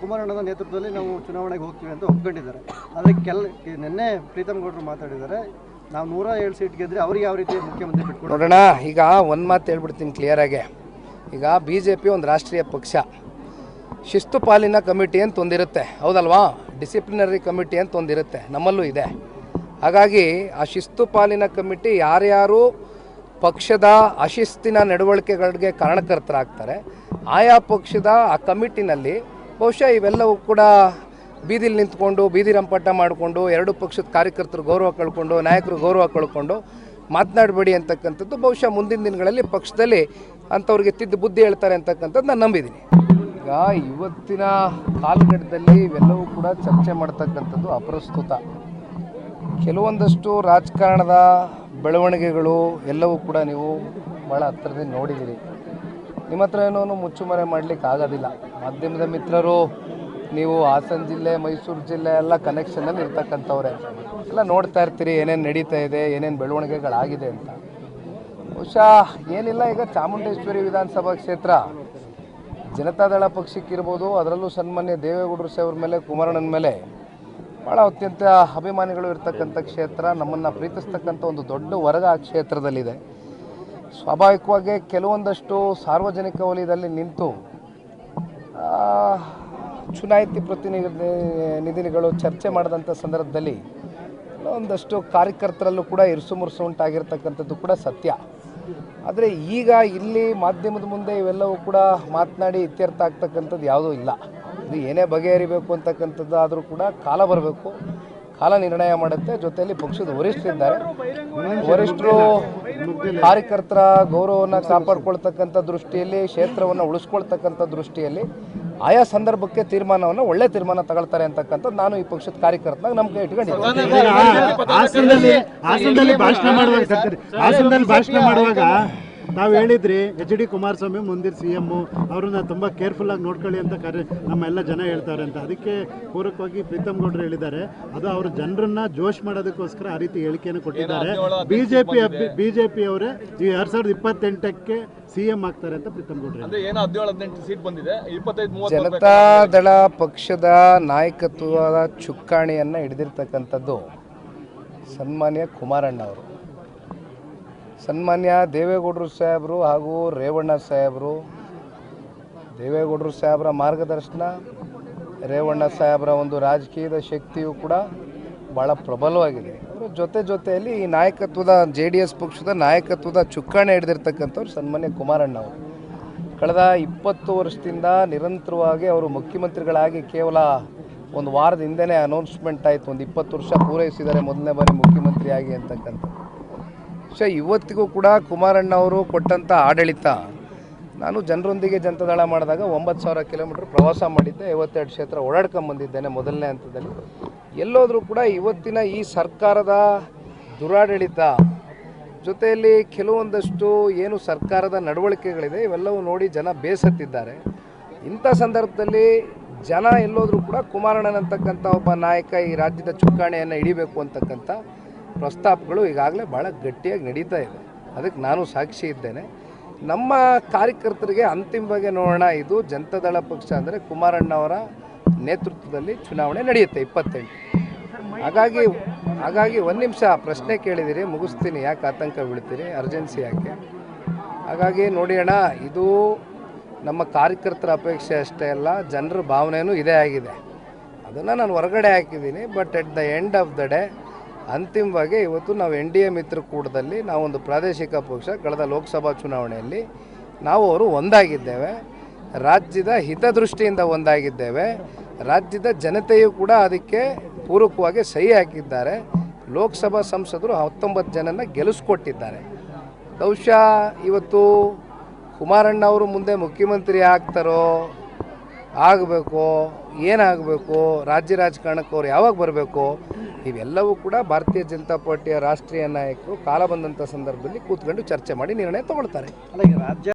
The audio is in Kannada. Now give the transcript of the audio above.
ಕುಮಾರಣ್ಣನ ನೇತೃತ್ವದಲ್ಲಿ ನಾವು ಚುನಾವಣೆಗೆ ಹೋಗ್ತೀವಿ ಅಂತ ಒಪ್ಕೊಂಡಿದ್ದಾರೆ. ಆದರೆ ಕೆಲ, ನಿನ್ನೆ ಪ್ರೀತಮ್ ಗೌಡರು ಮಾತಾಡಿದ್ದಾರೆ. ನಾವು ನೂರ ಏಳು ಸೀಟ್ ಗೆದ್ರೆ ಅವ್ರಿಗೆ ಯಾವ ರೀತಿ ಮುಖ್ಯಮಂತ್ರಿ ಬಿಟ್ಕೊಡ ನೋಡೋಣ, ಈಗ ಒಂದು ಮಾತು ಹೇಳ್ಬಿಡ್ತೀನಿ ಕ್ಲಿಯರಾಗೆ ಈಗ ಬಿ ಜೆ ಪಿ ಒಂದು ರಾಷ್ಟ್ರೀಯ ಪಕ್ಷ. ಶಿಸ್ತು ಪಾಲಿನ ಕಮಿಟಿ ಅಂತ ಒಂದಿರುತ್ತೆ ಹೌದಲ್ವಾ? ಡಿಸಿಪ್ಲಿನರಿ ಕಮಿಟಿ ಅಂತ ಒಂದಿರುತ್ತೆ ನಮ್ಮಲ್ಲೂ ಇದೆ. ಹಾಗಾಗಿ ಆ ಶಿಸ್ತು ಪಾಲಿನ ಕಮಿಟಿ ಯಾರ್ಯಾರು ಪಕ್ಷದ ಅಶಿಸ್ತಿನ ನಡವಳಿಕೆಗಳಿಗೆ ಕಾರಣಕರ್ತರಾಗ್ತಾರೆ, ಆಯಾ ಪಕ್ಷದ ಆ ಕಮಿಟಿನಲ್ಲಿ ಬಹುಶಃ ಇವೆಲ್ಲವೂ ಕೂಡ ಬೀದಿಲಿ ನಿಂತ್ಕೊಂಡು, ಬೀದಿ ರಂಪಾಟ ಮಾಡಿಕೊಂಡು, ಎರಡು ಪಕ್ಷದ ಕಾರ್ಯಕರ್ತರು ಗೌರವ ಕಳ್ಕೊಂಡು, ನಾಯಕರು ಗೌರವ ಕಳ್ಕೊಂಡು ಮಾತನಾಡಬೇಡಿ ಅಂತಕ್ಕಂಥದ್ದು ಬಹುಶಃ ಮುಂದಿನ ದಿನಗಳಲ್ಲಿ ಪಕ್ಷದಲ್ಲಿ ಅಂಥವ್ರಿಗೆ ತಿದ್ದು ಬುದ್ಧಿ ಹೇಳ್ತಾರೆ ಅಂತಕ್ಕಂಥದ್ದು ನಾನು ನಂಬಿದ್ದೀನಿ. ಈಗ ಇವತ್ತಿನ ಕಾಲಘಟ್ಟದಲ್ಲಿ ಇವೆಲ್ಲವೂ ಕೂಡ ಚರ್ಚೆ ಮಾಡ್ತಕ್ಕಂಥದ್ದು ಅಪ್ರಸ್ತುತ. ಕೆಲವೊಂದಷ್ಟು ರಾಜಕಾರಣದ ಬೆಳವಣಿಗೆಗಳು ಎಲ್ಲವೂ ಕೂಡ ನೀವು ಭಾಳ ಹತ್ತಿರದಿಂದ ನೋಡಿದ್ದೀರಿ. ನಿಮ್ಮ ಹತ್ರ ಏನೋ ಮುಚ್ಚುಮರೆ ಮಾಡಲಿಕ್ಕೆ ಆಗೋದಿಲ್ಲ. ಮಾಧ್ಯಮದ ಮಿತ್ರರು, ನೀವು ಹಾಸನ ಜಿಲ್ಲೆ, ಮೈಸೂರು ಜಿಲ್ಲೆ ಎಲ್ಲ ಕನೆಕ್ಷನಲ್ಲಿ ಇರ್ತಕ್ಕಂಥವ್ರೆ. ಎಲ್ಲ ನೋಡ್ತಾ ಇರ್ತೀರಿ, ಏನೇನು ನಡೀತಾ ಇದೆ, ಏನೇನು ಬೆಳವಣಿಗೆಗಳಾಗಿದೆ ಅಂತ. ಬಹುಶಃ ಏನಿಲ್ಲ, ಈಗ ಚಾಮುಂಡೇಶ್ವರಿ ವಿಧಾನಸಭಾ ಕ್ಷೇತ್ರ. ಜನತಾದಳ ಪಕ್ಷಕ್ಕಿರ್ಬೋದು ಅದರಲ್ಲೂ ಸನ್ಮಾನ್ಯ ದೇವೇಗೌಡರು ಸೇವ್ರ ಮೇಲೆ, ಕುಮಾರಣ್ಣನ ಮೇಲೆ ಭಾಳ ಅತ್ಯಂತ ಅಭಿಮಾನಿಗಳು ಇರ್ತಕ್ಕಂಥ ಕ್ಷೇತ್ರ, ನಮ್ಮನ್ನು ಪ್ರೀತಿಸ್ತಕ್ಕಂಥ ಒಂದು ದೊಡ್ಡ ವರ್ಗ ಆ ಕ್ಷೇತ್ರದಲ್ಲಿದೆ. ಸ್ವಾಭಾವಿಕವಾಗಿ ಕೆಲವೊಂದಷ್ಟು ಸಾರ್ವಜನಿಕ ವಲಯದಲ್ಲಿ ನಿಂತು ಚುನಾಯಿತಿ ಪ್ರತಿನಿಧಿ ನಿಧಿಗಳು ಚರ್ಚೆ ಮಾಡಿದಂಥ ಸಂದರ್ಭದಲ್ಲಿ ಒಂದಷ್ಟು ಕಾರ್ಯಕರ್ತರಲ್ಲೂ ಕೂಡ ಇರುಸು ಮುರುಸು ಉಂಟಾಗಿರ್ತಕ್ಕಂಥದ್ದು ಕೂಡ ಸತ್ಯ. ಆದರೆ ಈಗ ಇಲ್ಲಿ ಮಾಧ್ಯಮದ ಮುಂದೆ ಇವೆಲ್ಲವೂ ಕೂಡ ಮಾತನಾಡಿ ಇತ್ಯರ್ಥ ಆಗ್ತಕ್ಕಂಥದ್ದು ಯಾವುದೂ ಇಲ್ಲ. ಇದು ಏನೇ ಬಗೆಹರಿಬೇಕು ಅಂತಕ್ಕಂಥದ್ದು ಆದರೂ ಕೂಡ ಕಾಲ ಬರಬೇಕು. ಕಾಲ ನಿರ್ಣಯ ಮಾಡುತ್ತೆ ಜೊತೆಯಲ್ಲಿ ಪಕ್ಷದ ವರಿಷ್ಠರಿದ್ದಾರೆ ವರಿಷ್ಠರು ಕಾರ್ಯಕರ್ತರ ಗೌರವವನ್ನು ಕಾಪಾಡ್ಕೊಳ್ತಕ್ಕಂಥ ದೃಷ್ಟಿಯಲ್ಲಿ ಕ್ಷೇತ್ರವನ್ನು ಉಳಿಸ್ಕೊಳ್ತಕ್ಕಂಥ ದೃಷ್ಟಿಯಲ್ಲಿ ಆಯಾ ಸಂದರ್ಭಕ್ಕೆ ತೀರ್ಮಾನವನ್ನು ಒಳ್ಳೆ ತೀರ್ಮಾನ ತಗೊಳ್ತಾರೆ ಅಂತಕ್ಕಂಥದ್ದು ನಾನು ಈ ಪಕ್ಷದ ಕಾರ್ಯಕರ್ತನಾಗ ನಮ್ಮ ಕೈ ಇಟ್ಕೊಂಡಿದ್ದೀನಿ ಭಾಷಣ ಮಾಡುವಾಗ ತಾವು ಹೇಳಿದ್ರಿ ಎಚ್ ಡಿ ಕುಮಾರಸ್ವಾಮಿ ಮುಂದಿನ ಸಿ ಎಂ ಅವ್ರನ್ನ ತುಂಬ ಕೇರ್ಫುಲ್ ಆಗಿ ನೋಡ್ಕೊಳ್ಳಿ ಅಂತ ಕಾರ್ಯ ನಮ್ಮೆಲ್ಲ ಜನ ಹೇಳ್ತಾರೆ ಅಂತ. ಅದಕ್ಕೆ ಪೂರಕವಾಗಿ ಪ್ರೀತಮ್ ಗೌಡ್ರು ಹೇಳಿದ್ದಾರೆ. ಅದು ಅವ್ರ ಜನರನ್ನ ಜೋಶ್ ಮಾಡೋದಕ್ಕೋಸ್ಕರ ಆ ರೀತಿ ಹೇಳಿಕೆಯನ್ನು ಕೊಟ್ಟಿದ್ದಾರೆ. ಬಿಜೆಪಿ ಬಿಜೆಪಿ ಅವರೇ ಈ ಎರಡ್ ಸಾವಿರದ ಇಪ್ಪತ್ತೆಂಟಕ್ಕೆ ಸಿ ಎಂ ಆಗ್ತಾರೆ ಅಂತ ಪ್ರೀತಮ್ ಗೌಡ್ರು ಸೀಟ್ ಬಂದಿದೆ. ಜನತಾದಳ ಪಕ್ಷದ ನಾಯಕತ್ವದ ಚುಕ್ಕಾಣಿಯನ್ನು ಹಿಡಿದಿರ್ತಕ್ಕಂಥದ್ದು ಸನ್ಮಾನ್ಯ ಕುಮಾರಣ್ಣ ಅವರು. ಸನ್ಮಾನ್ಯ ದೇವೇಗೌಡರು ಸಾಹೇಬರು ಹಾಗೂ ರೇವಣ್ಣ ಸಾಹೇಬರು, ದೇವೇಗೌಡರು ಸಾಹೇಬರ ಮಾರ್ಗದರ್ಶನ, ರೇವಣ್ಣ ಸಾಹೇಬರ ಒಂದು ರಾಜಕೀಯದ ಶಕ್ತಿಯು ಕೂಡ ಭಾಳ ಪ್ರಬಲವಾಗಿದೆ. ಅವರ ಜೊತೆ ಜೊತೆಯಲ್ಲಿ ಈ ನಾಯಕತ್ವದ ಜೆ ಡಿ ಎಸ್ ಪಕ್ಷದ ನಾಯಕತ್ವದ ಚುಕ್ಕಾಣೆ ಹಿಡಿದಿರ್ತಕ್ಕಂಥವ್ರು ಸನ್ಮಾನ್ಯ ಕುಮಾರಣ್ಣ ಅವರು. ಕಳೆದ ಇಪ್ಪತ್ತು ವರ್ಷದಿಂದ ನಿರಂತರವಾಗಿ ಅವರು ಮುಖ್ಯಮಂತ್ರಿಗಳಾಗಿ ಕೇವಲ ಒಂದು ವಾರದ ಹಿಂದೆನೇ ಅನೌನ್ಸ್ಮೆಂಟ್ ಆಯಿತು. ಒಂದು ಇಪ್ಪತ್ತು ವರ್ಷ ಪೂರೈಸಿದ್ದಾರೆ. ಮೊದಲನೇ ಬಾರಿ ಮುಖ್ಯಮಂತ್ರಿಯಾಗಿ ಅಂತಕ್ಕಂಥ ಸೊ ಇವತ್ತಿಗೂ ಕೂಡ ಕುಮಾರಣ್ಣ ಅವರು ಕೊಟ್ಟಂಥ ಆಡಳಿತ. ನಾನು ಜನರೊಂದಿಗೆ ಜನತಾದಳ ಮಾಡಿದಾಗ ಒಂಬತ್ತು ಸಾವಿರ ಕಿಲೋಮೀಟ್ರ್ ಪ್ರವಾಸ ಮಾಡಿದ್ದೆ, ಐವತ್ತೆರಡು ಕ್ಷೇತ್ರ ಓಡಾಡ್ಕೊಂಬಂದಿದ್ದೇನೆ ಮೊದಲನೇ ಹಂತದಲ್ಲಿ. ಎಲ್ಲೋದ್ರೂ ಕೂಡ ಇವತ್ತಿನ ಈ ಸರ್ಕಾರದ ದುರಾಡಳಿತ ಜೊತೆಯಲ್ಲಿ ಕೆಲವೊಂದಷ್ಟು ಏನು ಸರ್ಕಾರದ ನಡವಳಿಕೆಗಳಿದೆ, ಇವೆಲ್ಲವೂ ನೋಡಿ ಜನ ಬೇಸತ್ತಿದ್ದಾರೆ. ಇಂಥ ಸಂದರ್ಭದಲ್ಲಿ ಜನ ಎಲ್ಲೋದ್ರೂ ಕೂಡ ಕುಮಾರಣ್ಣನಂತಕ್ಕಂಥ ಒಬ್ಬ ನಾಯಕ ಈ ರಾಜ್ಯದ ಚುಕ್ಕಾಣಿಯನ್ನು ಹಿಡಿಬೇಕು ಅಂತಕ್ಕಂಥ ಪ್ರಸ್ತಾಪಗಳು ಈಗಾಗಲೇ ಭಾಳ ಗಟ್ಟಿಯಾಗಿ ನಡೀತಾ ಇದೆ. ಅದಕ್ಕೆ ನಾನು ಸಾಕ್ಷಿ ಇದ್ದೇನೆ. ನಮ್ಮ ಕಾರ್ಯಕರ್ತರಿಗೆ ಅಂತಿಮವಾಗಿ ನೋಡೋಣ. ಇದು ಜನತಾದಳ ಪಕ್ಷ ಅಂದರೆ ಕುಮಾರಣ್ಣ ಅವರ ನೇತೃತ್ವದಲ್ಲಿ ಚುನಾವಣೆ ನಡೆಯುತ್ತೆ ಇಪ್ಪತ್ತೆಂಟು. ಹಾಗಾಗಿ ಹಾಗಾಗಿ ಒಂದು ನಿಮಿಷ ಪ್ರಶ್ನೆ ಕೇಳಿದಿರಿ, ಮುಗಿಸ್ತೀನಿ. ಯಾಕೆ ಆತಂಕ ಬೀಳ್ತೀರಿ? ಅರ್ಜೆನ್ಸಿ ಯಾಕೆ? ಹಾಗಾಗಿ ನೋಡಿ ಅಣ್ಣ, ಇದು ನಮ್ಮ ಕಾರ್ಯಕರ್ತರ ಅಪೇಕ್ಷೆ ಅಷ್ಟೇ ಅಲ್ಲ, ಜನರ ಭಾವನೆಯೂ ಇದೇ ಆಗಿದೆ. ಅದನ್ನು ನಾನು ಹೊರಗಡೆ ಹಾಕಿದ್ದೀನಿ but at the end of the day ಅಂತಿಮವಾಗಿ ಇವತ್ತು ನಾವು ಎನ್ ಡಿ ಎ ಮಿತ್ರಕೂಟದಲ್ಲಿ ನಾವೊಂದು ಪ್ರಾದೇಶಿಕ ಪಕ್ಷ, ಕಳೆದ ಲೋಕಸಭಾ ಚುನಾವಣೆಯಲ್ಲಿ ನಾವು ಅವರು ಒಂದಾಗಿದ್ದೇವೆ. ರಾಜ್ಯದ ಹಿತದೃಷ್ಟಿಯಿಂದ ಒಂದಾಗಿದ್ದೇವೆ. ರಾಜ್ಯದ ಜನತೆಯು ಕೂಡ ಅದಕ್ಕೆ ಪೂರಕವಾಗಿ ಸಹಿ ಹಾಕಿದ್ದಾರೆ. ಲೋಕಸಭಾ ಸಂಸದರು ಹತ್ತೊಂಬತ್ತು ಜನನ ಗೆಲ್ಲಿಸ್ಕೊಟ್ಟಿದ್ದಾರೆ. ಬಹುಶಃ ಇವತ್ತು ಕುಮಾರಣ್ಣ ಅವರು ಮುಂದೆ ಮುಖ್ಯಮಂತ್ರಿ ಆಗ್ತಾರೋ, ಆಗಬೇಕು, ಏನಾಗಬೇಕು, ರಾಜ್ಯ ರಾಜಕಾರಣಕ್ಕೆ ಅವ್ರು ಯಾವಾಗ ಬರಬೇಕು ಇವೆಲ್ಲವೂ ಕೂಡ ಭಾರತೀಯ ಜನತಾ ಪಾರ್ಟಿಯ ರಾಷ್ಟ್ರೀಯ ನಾಯಕರು ಕಾಲ ಬಂದಂಥ ಸಂದರ್ಭದಲ್ಲಿ ಕೂತ್ಕೊಂಡು ಚರ್ಚೆ ಮಾಡಿ ನಿರ್ಣಯ ತಗೊಳ್ತಾರೆ. ಅಲ್ಲ ರಾಜ್ಯ